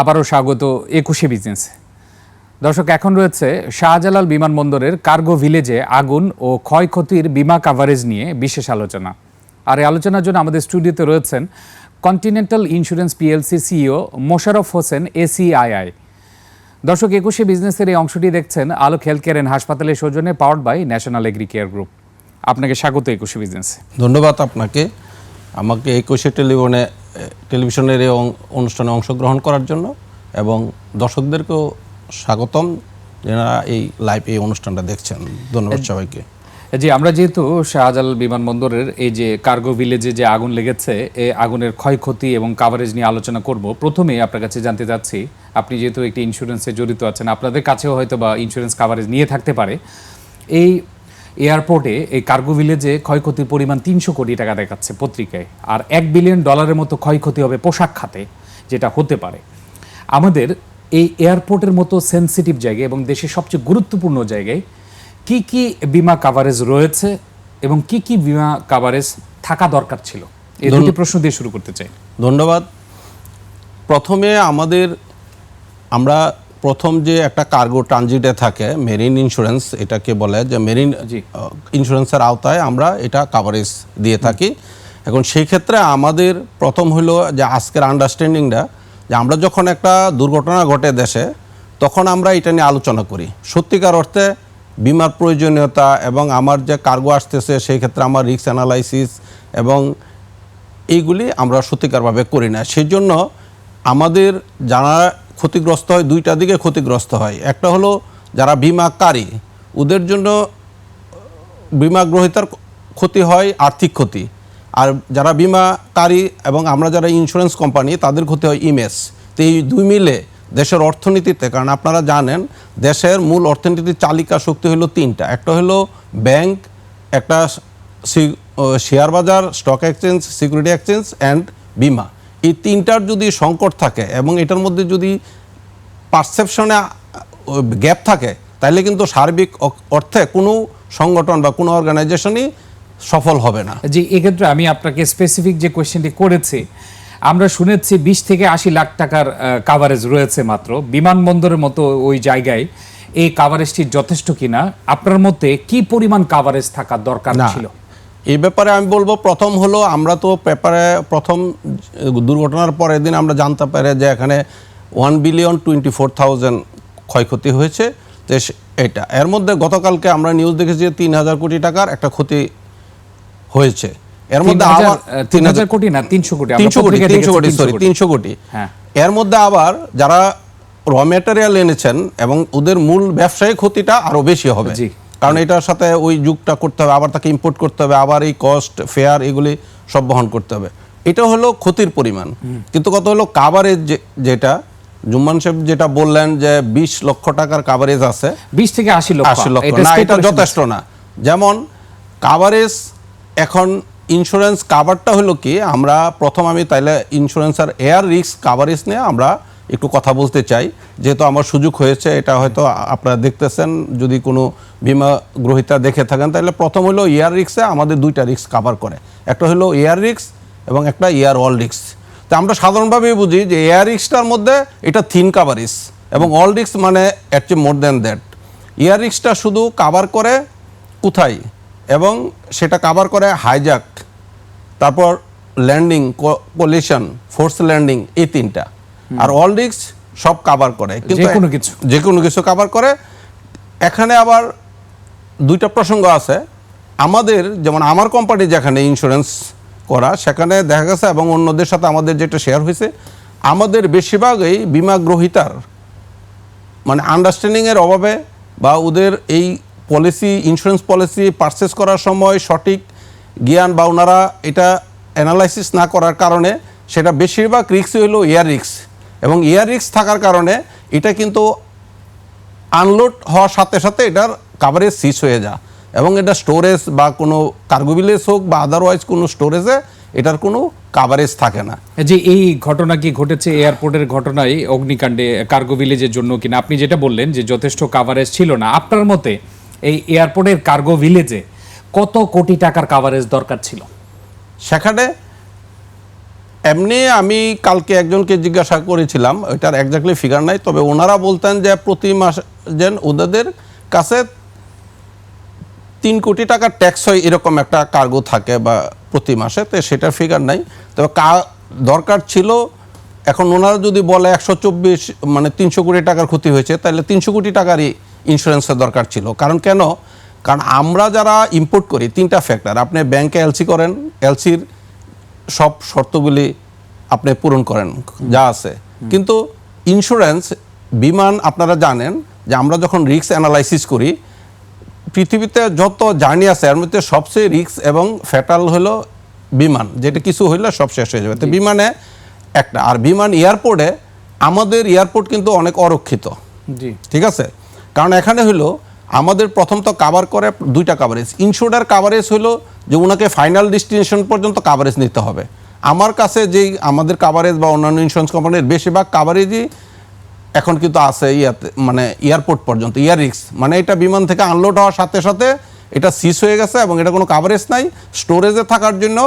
আবারও স্বাগত একুশে বিজনেস। দর্শক, এখন রয়েছে শাহজালাল বিমানবন্দরের কার্গো ভিলেজে আগুন ও ক্ষয়ক্ষতির বিমা কাভারেজ নিয়ে বিশেষ আলোচনা। আর এই আলোচনার জন্য আমাদের স্টুডিওতে রয়েছেন Continental Insurance PLC CEO Mosharraf Hossain ACII দর্শক, একুশে বিজনেসের এই অংশটি দেখছেন আলোক হেলথ কেয়ার অ্যান্ড হাসপাতালের সৌজন্যে powered by National Agri Care Group. আপনাকে স্বাগত একুশে বিজনেসে। ধন্যবাদ আপনাকে। আমাকে একুশে টেলিভিশনে টেলিভিশনের এই অনুষ্ঠানে অংশগ্রহণ করার জন্য এবং দর্শকদেরকেও স্বাগতম যারা এই লাইভ এই অনুষ্ঠানটা দেখছেন। ধন্যবাদ সবাইকে। জি আমরা যেহেতু শাহজালাল বিমানবন্দরের এই যে কার্গো ভিলেজে যে আগুন লেগেছে এই আগুনের ক্ষয়ক্ষতি এবং কাভারেজ নিয়ে আলোচনা করব। প্রথমেই আপনার কাছে জানতে চাচ্ছি আপনি যেহেতু একটি ইন্স্যুরেন্সে জড়িত আছেন আপনাদের কাছেও হয়তো বা ইন্স্যুরেন্স কাভারেজ নিয়ে থাকতে পারে। এই এয়ারপোর্টে এই কার্গো ভিলেজে ক্ষয়ক্ষতির পরিমাণ তিনশো কোটি টাকা দেখাচ্ছে পত্রিকায়। আর এক বিলিয়ন ডলারের মতো ক্ষয়ক্ষতি হবে পোশাক খাতে যেটা হতে পারে। আমাদের এই এয়ারপোর্টের মতো সেনসিটিভ জায়গায় এবং দেশের সবচেয়ে গুরুত্বপূর্ণ জায়গায় কি কি বিমা কাভারেজ রয়েছে এবং কি কি বিমা কাভারেজ থাকা দরকার ছিল? এই দুটি প্রশ্ন দিয়ে শুরু করতে চাই। ধন্যবাদ। প্রথমে আমাদের আমরা প্রথম যে একটা কার্গো ট্রানজিটে থাকে মেরিন ইন্স্যুরেন্স এটাকে বলে যে মেরিন। ইন্স্যুরেন্সের আওতায় আমরা এটা কাভারেজ দিয়ে থাকি। এখন সেই ক্ষেত্রে আমাদের প্রথম হলো যে আজকের আন্ডারস্ট্যান্ডিংটা যে আমরা যখন একটা দুর্ঘটনা ঘটে দেশে তখন আমরা এটা নিয়ে আলোচনা করি। সত্যিকার অর্থে বিমার প্রয়োজনীয়তা এবং আমার যে কার্গো আসতেছে সেই ক্ষেত্রে আমার রিস্ক অ্যানালাইসিস এবং এইগুলি আমরা সত্যিকারভাবে করি না। সেই জন্য আমাদের যারা ক্ষতিগ্রস্ত হয়, দুইটা দিকে ক্ষতিগ্রস্ত হয়। একটা হলো যারা বিমাকারী, ওদের জন্য বিমা গ্রহীতার ক্ষতি হয়, আর্থিক ক্ষতি। আর যারা বিমাকারী এবং আমরা যারা ইন্স্যুরেন্স কোম্পানি তাদের ক্ষতি হয় ইমেজ তো এই দুই মিলে দেশের অর্থনীতিতে, কারণ আপনারা জানেন, দেশের মূল অর্থনীতির চালিকা শক্তি হলো তিনটা। একটা হলো ব্যাংক একটা শেয়ার বাজার stock exchange security exchange and বিমা। এই তিনটার যদি সংকট থাকে এবং এটার মধ্যে যদি পারসেপশনে গ্যাপ থাকে তাহলে কিন্তু সার্বিক অর্থে কোনো সংগঠন বা কোনো অর্গানাইজেশনই সফল হবে না। জি এক্ষেত্রে আমি আপনাকে স্পেসিফিক যে কোয়েশ্চেনটি করেছি আমরা শুনেছি বিশ থেকে আশি লাখ টাকার কাভারেজ রয়েছে মাত্র। বিমানবন্দরের মতো ওই জায়গায় এই কাভারেজটি যথেষ্ট কিনা? আপনার মতে কি পরিমাণ কাভারেজ থাকা দরকার ছিল? এই ব্যাপারে আমি বলব প্রথম হলো আমরা তো পেপারে প্রথম দুর্ঘটনার পরের দিন আমরা জানতে পারি যে এখানে one billion twenty four thousand ক্ষয়ক্ষতি হয়েছে। তো এটা। এর মধ্যে গতকালকে আমরা নিউজ দেখেছি যে তিন হাজার কোটি টাকার একটা ক্ষতি হয়েছে। এর মধ্যে আবার তিন হাজার কোটি না তিনশো কোটি তিনশো কোটি তিনশো কোটি সরি তিনশো কোটি। এর মধ্যে আবার যারা র ম্যাটেরিয়াল এনেছেন এবং ওদের মূল ব্যবসায়িক ক্ষতিটা আরও বেশি হবে। কারণ এটার সাথে ওই যুগটা করতে হবে আবার তাকে ইম্পোর্ট করতে হবে আবার এই কস্ট ফেয়ার এগুলি সব বহন করতে হবে। এটা হলো ক্ষতির পরিমাণ। কিন্তু কত হলো কাভারেজ যেটা জুম্মান সাহেব যেটা বললেন যে বিশ লক্ষ টাকার কাভারেজ আছে বিশ থেকে আশি লক্ষ। আশি লক্ষ। না এটা যথেষ্ট না। যেমন কাভারেজ এখন ইন্স্যুরেন্স কাভারটা হলো কি আমরা প্রথম আমি তাইলে ইন্স্যুরেন্স আর এয়ার রিস্ক কাভারেজ নিয়ে আমরা একটু কথা বলতে চাই। যেহেতু আমার সুযোগ হয়েছে, এটা হয়তো আপনারা দেখতেছেন। যদি কোনো বিমা গ্রহীতা দেখে থাকেন, তাহলে প্রথম হলো এয়ার রিক্সে আমাদের দুইটা রিক্স কাভার করে। একটা হলো এয়ার রিক্স এবং একটা এয়ার অল রিক্স। তো আমরা সাধারণভাবে বুঝি যে এয়ার রিক্সটার মধ্যে এটা থিন কাভারেজ এবং অল রিক্স মানে at more than that air রিক্সটা শুধু কাভার করে কোথায়? এবং সেটা কাভার করে হাইজ্যাক তারপর ল্যান্ডিং কোলিশন ফোর্স ল্যান্ডিং এই তিনটা। আর অল রিক্স সব কাভার করে। কিন্তু যেকোনো কিছু। যে কোনো কিছু। কাভার করে। এখানে আবার দুইটা প্রসঙ্গ আছে। আমাদের যেমন আমার কোম্পানি যেখানে ইন্স্যুরেন্স করা সেখানে দেখা গেছে এবং অন্যদের সাথে আমাদের যেটা শেয়ার হয়েছে আমাদের বেশিরভাগই বিমা গ্রহীতার। মানে আন্ডারস্ট্যান্ডিংয়ের অভাবে বা ওদের এই পলিসি ইন্স্যুরেন্স পলিসি পারচেস করার সময় সঠিক জ্ঞান বা ওনারা এটা অ্যানালাইসিস না করার কারণে সেটা বেশিরভাগ রিক্সই হলো এয়ার রিক্স এবং এয়ার রিক্স থাকার কারণে এটা কিন্তু আনলোড হওয়ার সাথে সাথে এটার কাভারেজ সিস হয়ে যা এবং এটা স্টোরেজ বা কোনো কার্গো ভিলেজ হোক বা আদারওয়াইজ কোনো স্টোরেজে এটার কোনো কাভারেজ থাকে না। যে এই ঘটনা কি ঘটেছে এয়ারপোর্টের ঘটনায় অগ্নিকাণ্ডে কার্গো ভিলেজের জন্য কিনা? আপনি যেটা বললেন যে যথেষ্ট কাভারেজ ছিল না। আপনার মতে এই এয়ারপোর্টের কার্গো ভিলেজে কত কোটি টাকার কাভারেজ দরকার ছিল? সেখানে এমনি আমি কালকে একজনকে জিজ্ঞাসা করেছিলাম ওইটার একজাক্টলি ফিগার নাই, তবে ওনারা বলতেন যে প্রতি মাস যেন ওদের কাছে তিন কোটি টাকার ট্যাক্স হয় এরকম একটা কার্গো থাকে বা প্রতি মাসে, তো সেটার ফিগার নাই। তবে কা, দরকার ছিল, এখন ওনারা যদি বলে একশো চব্বিশ মানে তিনশো কোটি টাকার ক্ষতি হয়েছে, তাহলে তিনশো কোটি টাকারই ইন্স্যুরেন্সের দরকার ছিল। কারণ কেন? কারণ আমরা যারা ইম্পোর্ট করি, তিনটা ফ্যাক্টর আপনি ব্যাংকে এলসি করেন এলসির সব শর্তগুলি আপনি পূরণ করেন যা আছে। কিন্তু ইন্স্যুরেন্স বিমান আপনারা জানেন যে আমরা যখন রিস্ক অ্যানালাইসিস করি পৃথিবীতে যত জার্নি আছে এর মধ্যে সবচেয়ে রিস্ক এবং ফ্যাটাল হলো বিমান। যেটা কিছু হইলে সব শেষ হয়ে যাবে। তো বিমানে একটা আর বিমান এয়ারপোর্টে আমাদের এয়ারপোর্ট কিন্তু অনেক অরক্ষিত। জি। ঠিক আছে? কারণ এখানে হলো আমাদের প্রথম তো কাভার করে দুইটা কাভারেজ ইনশোর্ডার কাভারেজ হলো যে ওনাকে ফাইনাল ডেস্টিনেশন পর্যন্ত কাভারেজ নিতে হবে। আমার কাছে যেই আমাদের কাভারেজ বা অন্যান্য ইন্স্যুরেন্স কোম্পানির বেশিরভাগ কাভারেজই এখন কিন্তু আছে ইয়াতে মানে এয়ারপোর্ট পর্যন্ত ইয়ার রিক্স মানে এটা বিমান থেকে আনলোড হওয়ার সাথে সাথে এটা সিস হয়ে গেছে এবং এটা কোনো কাভারেজ নাই। স্টোরেজে থাকার জন্য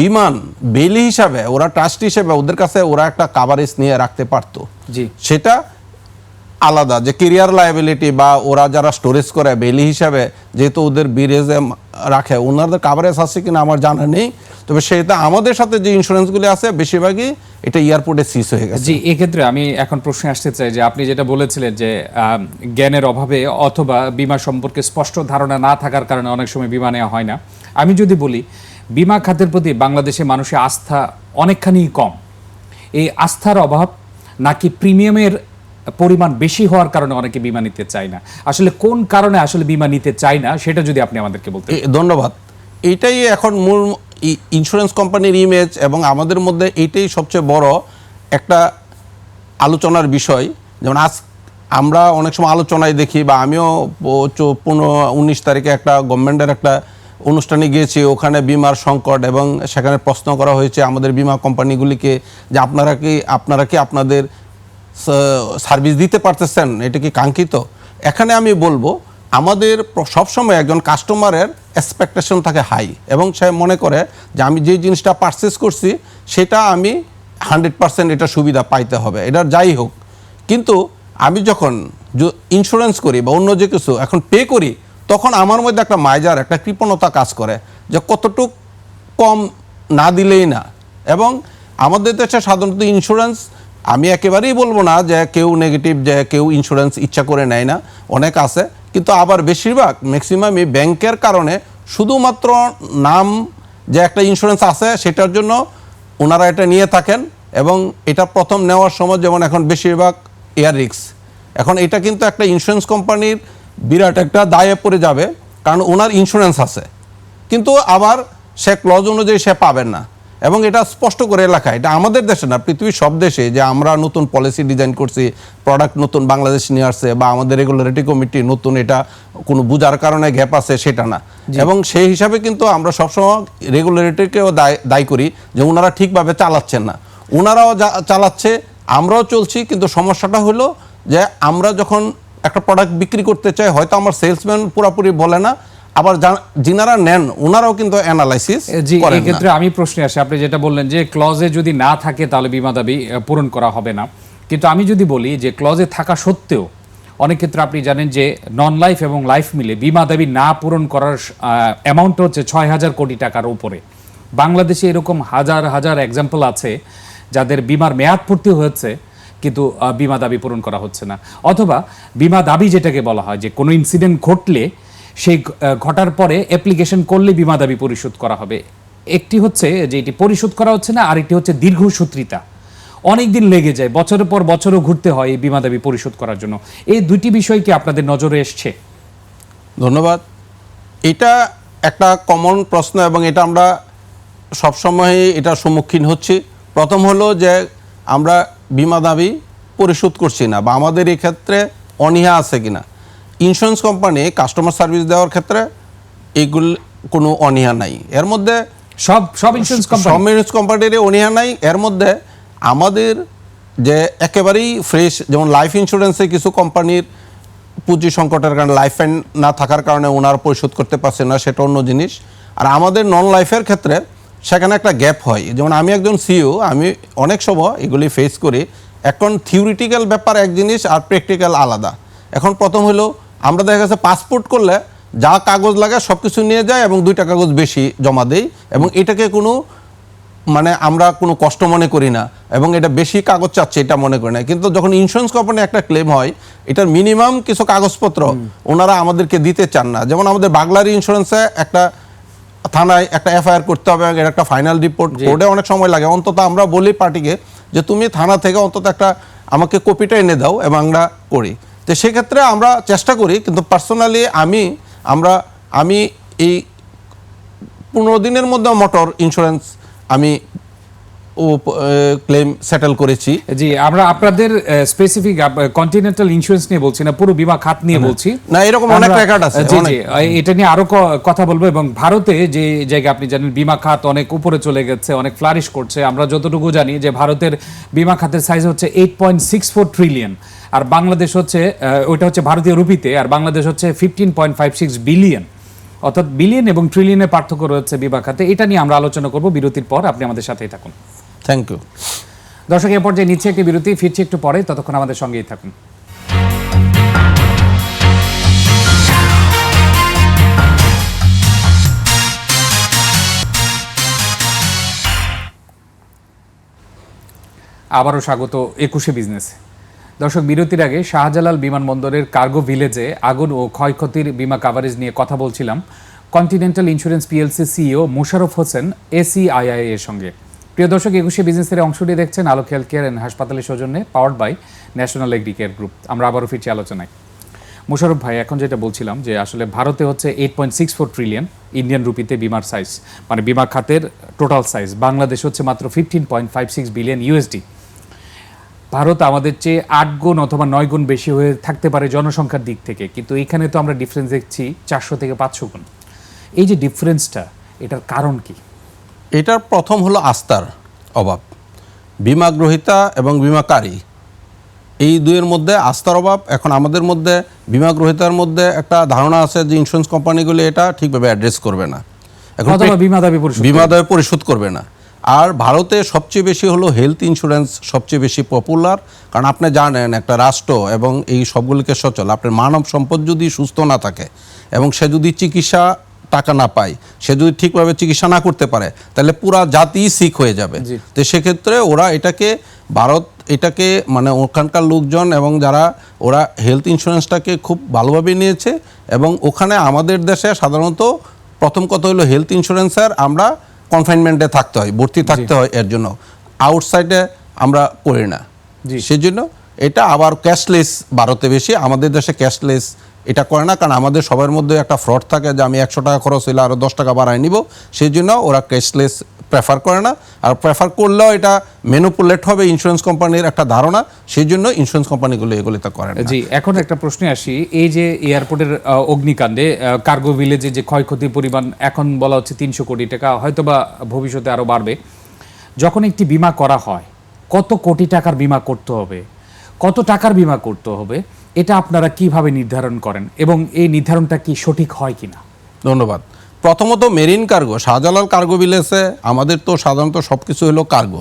বিমান বেলি হিসাবে ওরা ট্রাস্ট হিসেবে ওদের কাছে ওরা একটা কাভারেজ নিয়ে রাখতে পারতো। জি। সেটা আলাদা। যে কেরিয়ার লায়াবিলিটি বা ওরা যারা স্টোরেজ করে বেলি হিসাবে যেহেতু ওদের বিরেজে রাখে, ওনাদের কাভারেজ আছে কিনা আমার জানা নেই। তবে সেটা আমাদের সাথে যে ইন্স্যুরেন্সগুলি আছে, বেশিরভাগই এটা এয়ারপোর্টে সিস হয়ে গেছে। জি, এক্ষেত্রে আমি এখন প্রশ্নে আসতে চাই যে আপনি যেটা বলেছিলেন যে জ্ঞানের অভাবে অথবা বিমা সম্পর্কে স্পষ্ট ধারণা না থাকার কারণে অনেক সময় বিমা নেওয়া হয় না। আমি যদি বলি, বিমা খাতের প্রতি বাংলাদেশে মানুষের আস্থা অনেকখানি কম। এই আস্থার অভাব নাকি প্রিমিয়ামের পরিমাণ বেশি হওয়ার কারণে অনেকে বিমা নিতে চায় না। আসলে কোন কারণে আসলে বিমা নিতে চায় না সেটা যদি আপনি আমাদেরকে বলতে ধন্যবাদ। এইটাই এখন মূল ইন্স্যুরেন্স কোম্পানির ইমেজ এবং আমাদের মধ্যে এইটাই সবচেয়ে বড় একটা আলোচনার বিষয়। যেমন আজ আমরা অনেক সময় আলোচনায় দেখি বা আমিও পনেরো উনিশ তারিখে একটা গভর্নমেন্টের একটা অনুষ্ঠানে গিয়েছি ওখানে বিমার সংকট এবং সেখানে প্রশ্ন করা হয়েছে আমাদের বিমা কোম্পানিগুলিকে যে আপনারা কি আপনারা কি আপনাদের সার্ভিস দিতে পারতেছেন, এটা কি কাঙ্ক্ষিত? এখানে আমি বলব, আমাদের সবসময় একজন কাস্টমারের এক্সপেকটেশন থাকে হাই এবং সে মনে করে যে আমি যে জিনিসটা পারচেস করছি, সেটা আমি হান্ড্রেড পার্সেন্ট এটা সুবিধা পাইতে হবে, এটা যাই হোক। কিন্তু আমি যখন ইন্স্যুরেন্স করি বা অন্য যে কিছু এখন পে করি, তখন আমার মধ্যে একটা মাইজার, একটা কৃপণতা কাজ করে যে কতটুক কম না দিলেই না। এবং আমাদের দেশে সাধারণত ইন্স্যুরেন্স আমি একেবারেই বলব না যে কেউ নেগেটিভ যে কেউ ইন্স্যুরেন্স ইচ্ছা করে নেয় না। অনেক আছে। কিন্তু আবার বেশিরভাগ ম্যাক্সিমামই ব্যাংকের কারণে শুধুমাত্র নাম যে একটা ইন্স্যুরেন্স আছে, সেটার জন্য ওনারা এটা নিয়ে থাকেন এবং এটা প্রথম নেওয়ার সময় যেমন এখন বেশিরভাগ এয়ার রিক্স এখন এটা কিন্তু একটা ইন্স্যুরেন্স কোম্পানির বিরাট একটা দায়ে পড়ে যাবে, কারণ ওনার ইন্স্যুরেন্স আছে। কিন্তু আবার সে ক্লজ অনুযায়ী সে পাবেন না। এবং এটা স্পষ্ট করে লেখা এটা আমাদের দেশে না পৃথিবীর সব দেশে যে আমরা নতুন পলিসি ডিজাইন করছি প্রোডাক্ট নতুন বাংলাদেশ নিয়ে আসছে বা আমাদের রেগুলারিটি কমিটি নতুন এটা কোনো বুঝার কারণে গ্যাপ আছে সেটা না। এবং সেই হিসাবে কিন্তু আমরা সবসময় রেগুলারিটিকেও দায় দায়ী করি যে ওনারা ঠিকভাবে চালাচ্ছেন না। ওনারাও চালাচ্ছে আমরাও চলছি কিন্তু সমস্যাটা হলো যে আমরা যখন একটা প্রোডাক্ট বিক্রি করতে চাই হয়তো আমার সেলসম্যান পুরোপুরি বলে না আবার যিনারা নেন ওনারাও কিন্তু অ্যানালাইসিস জি এই ক্ষেত্রে আমি প্রশ্নে আসি। আপনি যেটা বললেন যে ক্লজে যদি না থাকে তাহলে বিমা দাবি পূরণ করা হবে না। কিন্তু আমি যদি বলি যে ক্লজে থাকা সত্ত্বেও অনেক ক্ষেত্রে আপনি জানেন যে নন লাইফ এবং লাইফ মিলে বিমা দাবি না পূরণ করার অ্যামাউন্ট হচ্ছে ছয় হাজার কোটি টাকার উপরে। বাংলাদেশে এরকম হাজার হাজার এক্সাম্পল আছে যাদের বিমার মেয়াদ পূর্তি হয়েছে কিন্তু বিমা দাবি পূরণ করা হচ্ছে না। অথবা বিমা দাবি যেটাকে বলা হয় যে কোনো ইনসিডেন্ট ঘটলে সেই ঘটার পরে অ্যাপ্লিকেশন করলে বিমা দাবি পরিশোধ করা হবে। একটি হচ্ছে যে এটি পরিশোধ করা হচ্ছে না, আরেকটি হচ্ছে দীর্ঘসূত্রিতা। অনেক দিন লেগে যায়, বছরের পর বছরও ঘুরতে হয় এই বিমা দাবি পরিশোধ করার জন্য। এই দুইটি বিষয় কি আপনাদের নজরে এসছে? ধন্যবাদ। এটা একটা কমন প্রশ্ন এবং এটা আমরা সবসময় এটা সম্মুখীন হচ্ছি। প্রথম হলো যে আমরা বিমা দাবি পরিশোধ করছি না বা আমাদের এই ক্ষেত্রে অনীহা আছে কিনা। ইন্স্যুরেন্স কোম্পানি কাস্টমার সার্ভিস দেওয়ার ক্ষেত্রে এইগুলো কোনো অনীহা নাই। এর মধ্যে সব সব ইন্স্যুরেন্স কোম্পানি সমিউনিস কোম্পানির অনীহা নাই। এর মধ্যে আমাদের যে একেবারেই ফ্রেশ যেমন লাইফ ইন্স্যুরেন্সে কিছু কোম্পানির পুঁজি সংকটের কারণে লাইফ ফাইন না থাকার কারণে ওনারা পরিশোধ করতে পারছে না সেটা অন্য জিনিস। আর আমাদের নন লাইফের ক্ষেত্রে সেখানে একটা গ্যাপ হয়। যেমন আমি একজন সিইও আমি অনেক সময় এগুলি ফেস করি। এখন থিওরিটিক্যাল ব্যাপার এক জিনিস আর প্র্যাকটিক্যাল আলাদা। এখন প্রথম হলো আমরা দেখা গেছে পাসপোর্ট করলে যা কাগজ লাগে সব কিছু নিয়ে যায় এবং দুইটা কাগজ বেশি জমা দেই এবং এটাকে কোনো মানে আমরা কোনো কষ্ট মনে করি না এবং এটা বেশি কাগজ চাচ্ছে এটা মনে করি না। কিন্তু যখন ইন্স্যুরেন্স কোম্পানি একটা ক্লেম হয় এটার মিনিমাম কিছু কাগজপত্র ওনারা আমাদেরকে দিতে চান না। যেমন আমাদের বাগলারি ইন্স্যুরেন্সে একটা থানায় একটা এফআইআর করতে হবে এর একটা ফাইনাল রিপোর্ট কোর্টে অনেক সময় লাগে। অন্তত আমরা বলি পার্টিকে যে তুমি থানা থেকে অন্তত একটা আমাকে কপিটা এনে দাও এবং আমরা করি। তো সেক্ষেত্রে আমরা চেষ্টা করি কিন্তু পার্সোনালি আমি আমরা আমি এই পনেরো দিনের মধ্যে মোটর ইন্স্যুরেন্স আমি ও ক্লেম সেটেল করেছি। জি আমরা আপনাদের স্পেসিফিক কন্টিনেন্টাল ইন্স্যুরেন্স নিয়ে বলছি না পুরো বিমা খাত নিয়ে বলছি। না, এরকম অনেক record আছে, জি জি এটা নিয়ে আরও কথা বলব এবং ভারতে যে জায়গা আপনি জানেন বিমা খাত অনেক উপরে চলে গেছে অনেক ফ্লারিশ করছে। আমরা যতটুকু জানি যে ভারতের বিমা খাতের সাইজ হচ্ছে eight point six four trillion আর বাংলাদেশ হচ্ছে ওইটা হচ্ছে ভারতীয় রুপিতে আর বাংলাদেশ হচ্ছে fifteen point five six billion অর্থাৎ বিলিয়ন এবং ট্রিলিয়নের পার্থক্য রয়েছে বিমা খাতে। এটা নিয়ে আমরা আলোচনা করব বিরতির পর আপনি আমাদের সাথেই থাকুন। থ্যাংক ইউ দর্শক এ পর্যায়ে নিচ্ছে একটি বিরতি ফিরছি একটু পরে ততক্ষণ আমাদের সঙ্গেই থাকুন। আবারও স্বাগত একুশে বিজনেস। দর্শক, বিরতির আগে শাহজালাল বিমানবন্দরের কার্গো ভিলেজে আগুন ও ক্ষয়ক্ষতির বিমা কাভারেজ নিয়ে কথা বলছিলাম Continental Insurance PLC CEO Musharraf Hossain ACII এর সঙ্গে। প্রিয় দর্শক, একুশে বিজনেসের অংশটি দেখছেন আলোক হেলথ কেয়ার অ্যান্ড হাসপাতালের সৌজন্যে powered by National Agri Care Group আমরা আবারও ফিরছি আলোচনায়। মুশারফ ভাই, এখন যেটা বলছিলাম যে আসলে ভারতে হচ্ছে eight point six four trillion Indian রুপিতে বিমার সাইজ মানে বিমা খাতের টোটাল সাইজ বাংলাদেশ হচ্ছে মাত্র fifteen point five six billion USD Bharat আমাদের চেয়ে আট গুণ অথবা নয় গুণ বেশি হয়ে থাকতে পারে জনসংখ্যার দিক থেকে। কিন্তু এখানে তো আমরা ডিফারেন্স দেখছি চারশো থেকে পাঁচশো গুণ। এই যে ডিফারেন্সটা এটার কারণ কি? এটার প্রথম হলো আস্থার অভাব। বিমা গ্রহীতা এবং বিমাকারী এই দুইয়ের মধ্যে আস্থার অভাব। এখন আমাদের মধ্যে বিমা গ্রহীতার মধ্যে একটা ধারণা আছে যে ইন্স্যুরেন্স কোম্পানিগুলি এটা ঠিকভাবে অ্যাড্রেস করবে না। এখন বিমা দাবি পরিশোধ বিমা দায় পরিশোধ করবে না। আর ভারতে সবচেয়ে বেশি হলো হেলথ ইন্স্যুরেন্স সবচেয়ে বেশি পপুলার কারণ আপনি জানেন একটা রাষ্ট্র এবং এই সবগুলিকে সচল। আপনার মানব সম্পদ যদি সুস্থ না থাকে এবং সে যদি চিকিৎসা টাকা না পায় সে যদি ঠিকভাবে চিকিৎসা না করতে পারে তাহলে পুরা জাতি সিক হয়ে যাবে। তো সেক্ষেত্রে ওরা এটাকে ভারত এটাকে মানে ওখানকার লোকজন এবং যারা ওরা হেলথ ইন্স্যুরেন্সটাকে খুব ভালোভাবে নিয়েছে এবং ওখানে আমাদের দেশে সাধারণত প্রথম কথা হলো হেলথ ইন্স্যুরেন্সের আমরা কনফাইনমেন্টে থাকতে হয় ভর্তি থাকতে হয় এর জন্য। আউটসাইডে আমরা করি না। সেজন্য সেই জন্য এটা আবার ক্যাশলেস ভারতে বেশি আমাদের দেশে ক্যাশলেস এটা করে না কারণ আমাদের সবার মধ্যে একটা ফ্রড থাকে যে আমি একশো টাকা খরচ হইলে আরও দশ টাকা বাড়ায় নিব। সেই জন্য ওরা ক্যাশলেস প্রেফার করে না আর প্রেফার করলেও এটা মেনুপুলেট হবে ইন্স্যুরেন্স কোম্পানির একটা ধারণা সেই জন্য ইন্স্যুরেন্স কোম্পানিগুলো এগুলিতে করে না। জি এখন একটা প্রশ্নে আসি এই যে এয়ারপোর্টের অগ্নিকাণ্ডে কার্গো ভিলেজে যে ক্ষয়ক্ষতির পরিমাণ এখন বলা হচ্ছে তিনশো কোটি টাকা হয়তোবা ভবিষ্যতে আরও বাড়বে। যখন একটি বিমা করা হয় কত কোটি টাকার বিমা করতে হবে? কত টাকার বিমা করতে হবে? এটা আপনারা কীভাবে নির্ধারণ করেন? এবং এই নির্ধারণটা কি সঠিক হয় কিনা? ধন্যবাদ। প্রথমত মেরিন কার্গো শাহজালাল কার্গো বিলেসে আমাদের তো সাধারণত সব কিছু হলো কার্গো।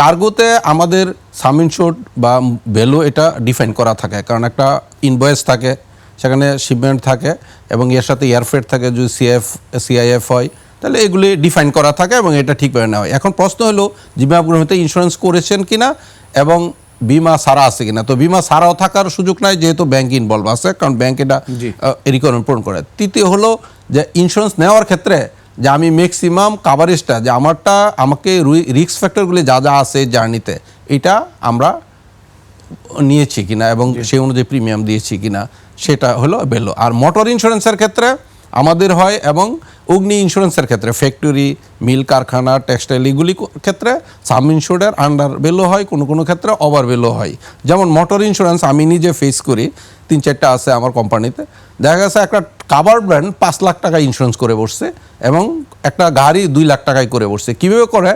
কার্গোতে আমাদের সামিনশোট বা ভ্যালু এটা ডিফাইন করা থাকে কারণ একটা ইনভয়েস থাকে সেখানে শিপমেন্ট থাকে এবং এর সাথে এয়ারফেট থাকে যদি সিএফ সিআইএফ হয় তাহলে এগুলি ডিফাইন করা থাকে এবং এটা ঠিকভাবে নেওয়া হয়। এখন প্রশ্ন হলো বিমা গ্রহীতে ইন্স্যুরেন্স করেছেন কি না এবং বিমা সারা আছে কিনা? তো বিমা সারাও থাকার সুযোগ নাই যেহেতু ব্যাংক ইনভলভ আছে কারণ ব্যাংক এটা। রিকোয়ারমেন্ট পূরণ করে। তৃতীয় হলো যে ইন্স্যুরেন্স নেওয়ার ক্ষেত্রে যে আমি ম্যাক্সিমাম কাভারেজটা যে আমারটা আমাকে রিক্স ফ্যাক্টরগুলি যা যা আছে জার্নিতে এটা আমরা নিয়েছি কিনা এবং সেই অনুযায়ী প্রিমিয়াম দিয়েছি কিনা সেটা হলো বেলো। আর মোটর ইন্স্যুরেন্সের ক্ষেত্রে আমাদের হয় এবং অগ্নি ইন্স্যুরেন্সের ক্ষেত্রে ফ্যাক্টরি মিল কারখানা টেক্সটাইল এগুলি ক্ষেত্রে সাম ইন্স্যুরের আন্ডার বেলো হয়, কোনো কোনো ক্ষেত্রে ওভার বেলো হয়। যেমন মোটর ইন্স্যুরেন্স আমি নিজে ফেস করি, তিন চারটা আছে আমার কোম্পানিতে দেখা গেছে একটা কাভার ব্র্যান্ড পাঁচ লাখ টাকা ইন্স্যুরেন্স করে বসছে এবং একটা গাড়ি দুই লাখ টাকায় করে বসছে। কীভাবে করে?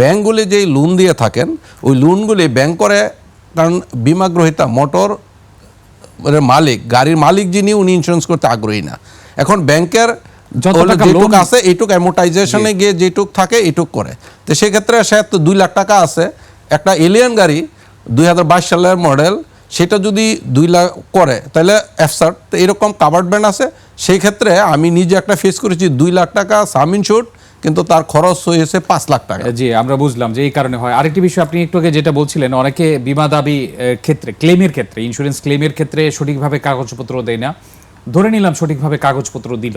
ব্যাঙ্কগুলি যেই লোন দিয়ে থাকেন, ওই লোনগুলি ব্যাংক করে, কারণ বিমা গ্রহীতা মোটর মালিক, গাড়ির মালিক যিনি, উনি ইন্স্যুরেন্স করতে আগ্রহী না। এখন ব্যাংকের যেটুক আছে এইটুক অ্যামোটাইজেশনে গিয়ে যেটুক থাকে এইটুক করে। তো সেক্ষেত্রে সে তো দুই লাখ টাকা আছে। একটা এলিয়ান গাড়ি দুই সালের মডেল সেটা যদি দুই লাখ করে তাহলে এফসার তো এরকম কাভার্ড ব্যান্ড আছে। সেই ক্ষেত্রে আমি নিজে একটা ফেস করেছি দুই লাখ টাকা সাম ইনশুট কিন্তু তার খরচ হয়েছে পাঁচ লাখ টাকা। জি আমরা বুঝলাম যে এই কারণে হয়। আরেকটি বিষয় আপনি একটু আগে যেটা বলছিলেন অনেকে বিমা দাবি ক্ষেত্রে ক্লেমের ক্ষেত্রে ইন্স্যুরেন্স ক্লেমের ক্ষেত্রে সঠিকভাবে কাগজপত্র দেয় না। ধরে নিলাম সঠিকভাবে কাগজপত্র দিল।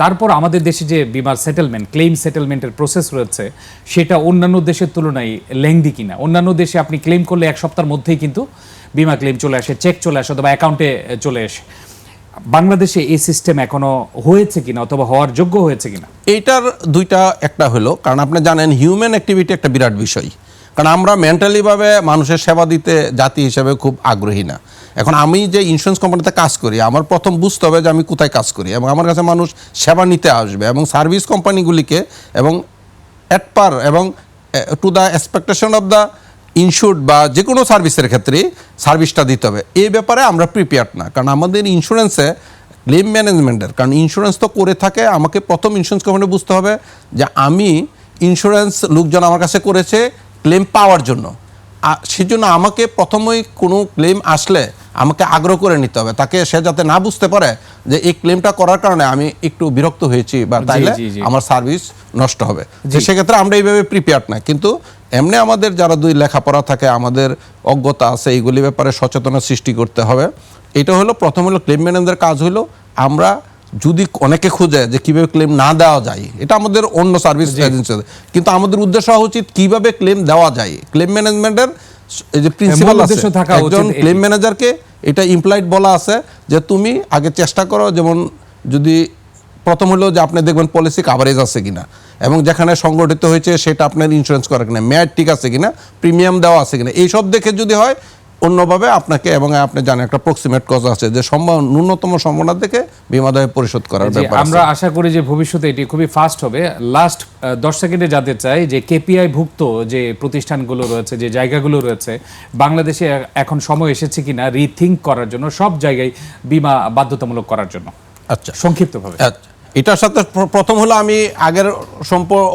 তারপর আমাদের দেশে যে বিমার সেটেলমেন্ট ক্লেম সেটেলমেন্টের প্রসেস রয়েছে, সেটা অন্যান্য দেশের তুলনায় লেংদি কিনা। অন্যান্য দেশে আপনি ক্লেম করলে এক সপ্তাহের মধ্যেই কিন্তু বিমা ক্লেম চলে আসে চেক চলে আসে অথবা অ্যাকাউন্টে চলে আসে। বাংলাদেশে এই সিস্টেম এখনও হয়েছে কিনা অথবা হওয়ার যোগ্য হয়েছে কিনা? এইটার দুইটা একটা হলো, কারণ আপনি জানেন হিউম্যান অ্যাক্টিভিটি একটা বিরাট বিষয়। কারণ আমরা মেন্টালিভাবে মানুষের সেবা দিতে জাতি হিসেবে খুব আগ্রহী না। এখন আমি যে ইন্স্যুরেন্স কোম্পানিতে কাজ করি, আমার প্রথম বুঝতে হবে যে আমি কোথায় কাজ করি এবং আমার কাছে মানুষ সেবা নিতে আসবে এবং সার্ভিস কোম্পানিগুলিকে এবং অ্যাট পার এবং to the expectation of the insured বা যে কোনো সার্ভিসের ক্ষেত্রে সার্ভিসটা দিতে হবে। এই ব্যাপারে আমরা প্রিপেয়ার্ড না। কারণ আমাদের ইন্স্যুরেন্সে ক্লেম ম্যানেজমেন্টের কারণ ইন্স্যুরেন্স তো করে থাকে, আমাকে প্রথম ইন্স্যুরেন্স কোম্পানি বুঝতে হবে যে আমি ইন্স্যুরেন্স লোকজন আমার কাছে করেছে ক্লেম পাওয়ার জন্য। সেজন্য আমাকে প্রথমেই কোনো ক্লেম আসলে আমাকে আগ্রহ করে নিতে হবে। তাকে সে যাতে না বুঝতে পারে যে এই ক্লেমটা করার কারণে আমি একটু বিরক্ত হয়েছি বা তাইলে। আমার সার্ভিস নষ্ট হবে। তো সেক্ষেত্রে আমরা এইভাবে প্রিপেয়ার্ড না। কিন্তু এমনি আমাদের যারা দুই লেখাপড়া থাকে আমাদের অজ্ঞতা আছে এইগুলি ব্যাপারে সচেতনতা সৃষ্টি করতে হবে। এটা হলো প্রথম হলো ক্লেম ম্যানেজার কাজ হলো আমরা যদি অনেকে খুঁজে যে কীভাবে ক্লেম না দেওয়া যায় এটা আমাদের অন্য সার্ভিস এজেন্সি কিন্তু আমাদের উদ্দেশ্য হওয়া উচিত কীভাবে ক্লেম দেওয়া যায়। ক্লেম ম্যানেজমেন্টের এই যে প্রিন্সিপাল আছে একজন ক্লেম ম্যানেজারকে এটা ইমপ্লয়েড বলা আছে যে তুমি আগে চেষ্টা করো যেমন যদি প্রথম হলো যে আপনি দেখবেন পলিসি কাভারেজ আছে কিনা এবং যেখানে সংগঠিত হয়েছে সেটা আপনার ইন্স্যুরেন্স করা কিনা মেয়াদ ঠিক আছে কিনা প্রিমিয়াম দেওয়া আছে কিনা এইসব দেখে যদি হয় অন্যভাবে আপনাকে এবং আপনি জানেন একটা প্রক্সিমেট কজ আছে যে সম্ভব ন্যূনতম সম্ভাবনা দেখে বিমা দায় পরিশোধ করার ব্যাপার আমরা আশা করি যে ভবিষ্যতে এটি খুবই ফাস্ট হবে। লাস্ট দশ সেকেন্ডে জানতে চাই যে কেপিআই ভুক্ত যে প্রতিষ্ঠানগুলো রয়েছে যে জায়গাগুলো রয়েছে বাংলাদেশে এখন সময় এসেছে কিনা রিথিঙ্ক করার জন্য সব জায়গায় বিমা বাধ্যতামূলক করার জন্য। আচ্ছা। সংক্ষিপ্তভাবে। আচ্ছা, এটার সাথে প্রথম হলো আমি আগের সম্পর্ক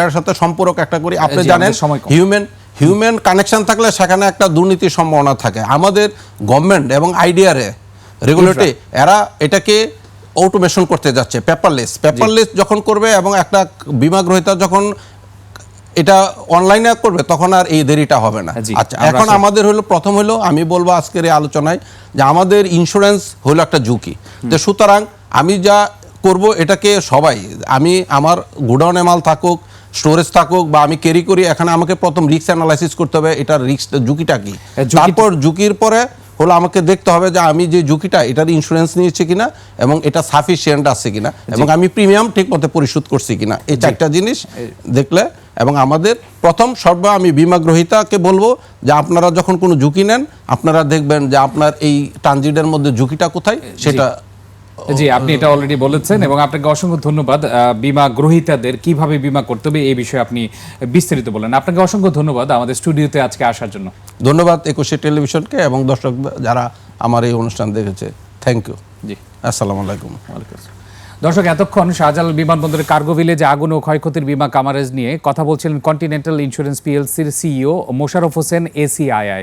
এর সাথে সম্পর্ক একটা করি। আপনি জানেন। হিউম্যান হিউম্যান কানেকশন থাকলে সেখানে একটা দুর্নীতির সম্ভাবনা থাকে। আমাদের গভর্নমেন্ট এবং আইডিয়ারে রেগুলেটরি এরা এটাকে অটোমেশন করতে যাচ্ছে পেপারলেস পেপারলেস যখন করবে এবং একটা বিমা গ্রহীতা যখন এটা অনলাইনে করবে তখন আর এই দেরিটা হবে না। আচ্ছা এখন আমাদের হলো প্রথম হলো আমি বলব আজকের এই আলোচনায় যে আমাদের ইন্স্যুরেন্স হলো একটা ঝুঁকি। তো সুতরাং আমি যা করব এটাকে সবাই আমি আমার গোডাউনে মাল থাকুক স্টোরেজ থাকুক বা আমি ক্যারি করি এখানে আমাকে প্রথম রিস্ক অ্যানালাইসিস করতে হবে এটার রিস্ক ঝুঁকিটা কি? তারপর ঝুঁকির পরে হলো আমাকে দেখতে হবে যে আমি যে ঝুঁকিটা এটার ইন্স্যুরেন্স নিয়েছি কিনা এবং এটা সাফিসিয়েন্ট আছে কিনা এবং আমি প্রিমিয়াম ঠিক মতো পরিশোধ করছি কিনা। এই চারটা জিনিস দেখলে এবং আমাদের প্রথম সর্ব আমি বিমা গ্রহীতাকে বলব যে আপনারা যখন কোনো ঝুঁকি নেন আপনারা দেখবেন যে আপনার এই ট্রানজিটের মধ্যে ঝুঁকিটা কোথায়? সেটা জি আপনি এটা অলরেডি বলেছেন এবং আপনাকে অসংখ্য ধন্যবাদ। বিমা গ্রহীতাদের কীভাবে বিমা করতে হবে এই বিষয়ে আপনি বিস্তারিত বলেন। আপনাকে অসংখ্য ধন্যবাদ আমাদের স্টুডিওতে আজকে আসার জন্য। ধন্যবাদ একুশে টেলিভিশনকে এবং দর্শক যারা আমার এই অনুষ্ঠান দেখেছে। Thank you ji. আসসালামু আলাইকুম। ওয়ালাইকুম দর্শক এতক্ষণ শাহজালাল বিমানবন্দরের কার্গো ভিলেজে আগুন ও ক্ষয়ক্ষতির বিমা কামারেজ নিয়ে কথা বলছিলেন কন্টিনেন্টাল ইন্স্যুরেন্স পিএলসির সিইও মোশারফ হোসেন এসিআইআই